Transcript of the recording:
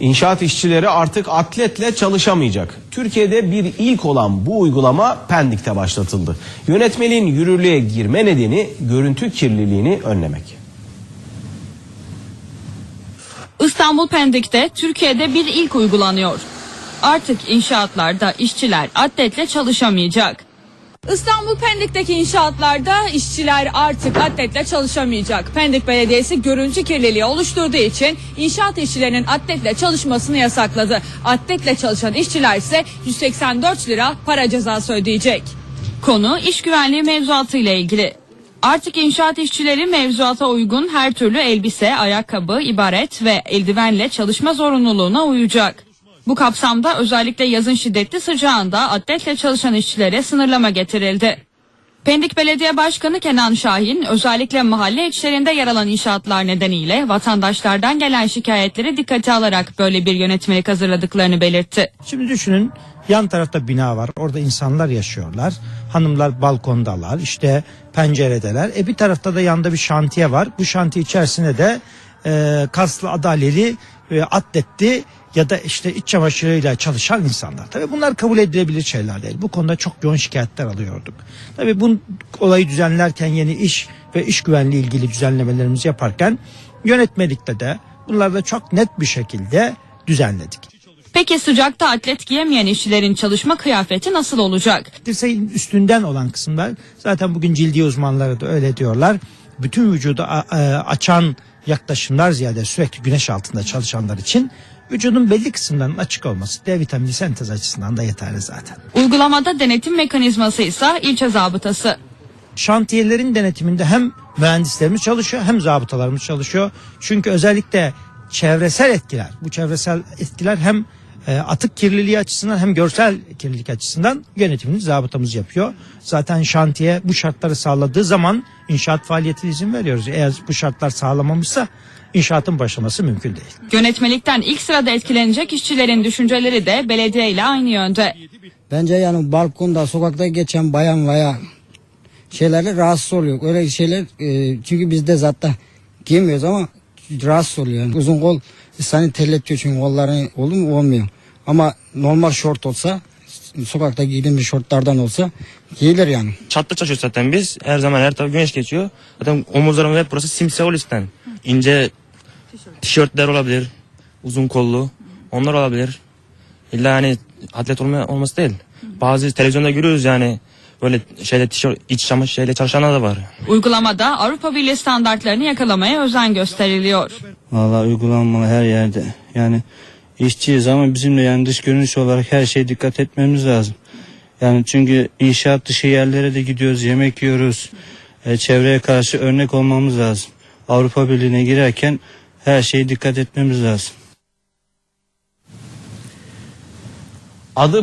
İnşaat işçileri artık atletle çalışamayacak. Türkiye'de bir ilk olan bu uygulama Pendik'te başlatıldı. Yönetmeliğin yürürlüğe girme nedeni görüntü kirliliğini önlemek. İstanbul Pendik'te Türkiye'de bir ilk uygulanıyor. Artık inşaatlarda işçiler atletle çalışamayacak. İstanbul Pendik'teki inşaatlarda işçiler artık atletle çalışamayacak. Pendik Belediyesi görüntü kirliliği oluşturduğu için inşaat işçilerinin atletle çalışmasını yasakladı. Atletle çalışan işçiler ise 184 lira para cezası ödeyecek. Konu iş güvenliği mevzuatı ile ilgili. Artık inşaat işçileri mevzuata uygun her türlü elbise, ayakkabı, ibaret ve eldivenle çalışma zorunluluğuna uyacak. Bu kapsamda özellikle yazın şiddetli sıcağında atletle çalışan işçilere sınırlama getirildi. Pendik Belediye Başkanı Kenan Şahin özellikle mahalle içlerinde yer alan inşaatlar nedeniyle vatandaşlardan gelen şikayetleri dikkate alarak böyle bir yönetmelik hazırladıklarını belirtti. Şimdi düşünün yan tarafta bina var. Orada insanlar yaşıyorlar. Hanımlar balkondalar. işte penceredeler. E bir tarafta da yanda bir şantiye var. Bu şantiye içerisinde de e, kaslı adaleli e, atletli ya da işte iç çamaşırıyla çalışan insanlar. Tabii bunlar kabul edilebilir şeyler değil. Bu konuda çok yoğun şikayetler alıyorduk. Tabii bu olayı düzenlerken yeni iş ve iş güvenliği ilgili düzenlemelerimizi yaparken yönetmelikte de bunları da çok net bir şekilde düzenledik. Peki sıcakta atlet giyemeyen işçilerin çalışma kıyafeti nasıl olacak? dirseğin üstünden olan kısımlar zaten bugün cildi uzmanları da öyle diyorlar. Bütün vücudu a- açan yaklaşımlar ziyade sürekli güneş altında çalışanlar için vücudun belli kısımlarının açık olması D vitamini sentez açısından da yeterli zaten. Uygulamada denetim mekanizması ise ilçe zabıtası. Şantiyelerin denetiminde hem mühendislerimiz çalışıyor hem zabıtalarımız çalışıyor. Çünkü özellikle çevresel etkiler, bu çevresel etkiler hem e, atık kirliliği açısından hem görsel kirlilik açısından yönetimini zabıtamız yapıyor. Zaten şantiye bu şartları sağladığı zaman inşaat faaliyetine izin veriyoruz. Eğer bu şartlar sağlamamışsa inşaatın başlaması mümkün değil. Yönetmelikten ilk sırada etkilenecek işçilerin düşünceleri de belediye ile aynı yönde. Bence yani balkonda sokakta geçen bayan veya şeylerle rahatsız oluyor. Öyle şeyler e, çünkü bizde zaten giymiyoruz ama rahatsız oluyor. Yani uzun kol insanı terletiyor çünkü kolları oldu mu olmuyor. Ama normal şort olsa sokakta giydiğim bir şortlardan olsa giyilir yani. Çatta çalışıyoruz zaten biz. Her zaman her taraf güneş geçiyor. Zaten omuzlarım hep burası simsiyah olisten. İnce tişörtler olabilir. Uzun kollu. Onlar olabilir. İlla hani atlet olma, olması değil. Bazı televizyonda görüyoruz yani böyle şeyle tişört iç çamaşır şeyle çalışanlar da var. Uygulamada Avrupa Birliği standartlarını yakalamaya özen gösteriliyor. Valla uygulanmalı her yerde. Yani işçiyiz ama bizim de yani dış görünüş olarak her şeye dikkat etmemiz lazım. Yani çünkü inşaat dışı yerlere de gidiyoruz, yemek yiyoruz. E, çevreye karşı örnek olmamız lazım. Avrupa Birliği'ne girerken her şeye dikkat etmemiz lazım. Adı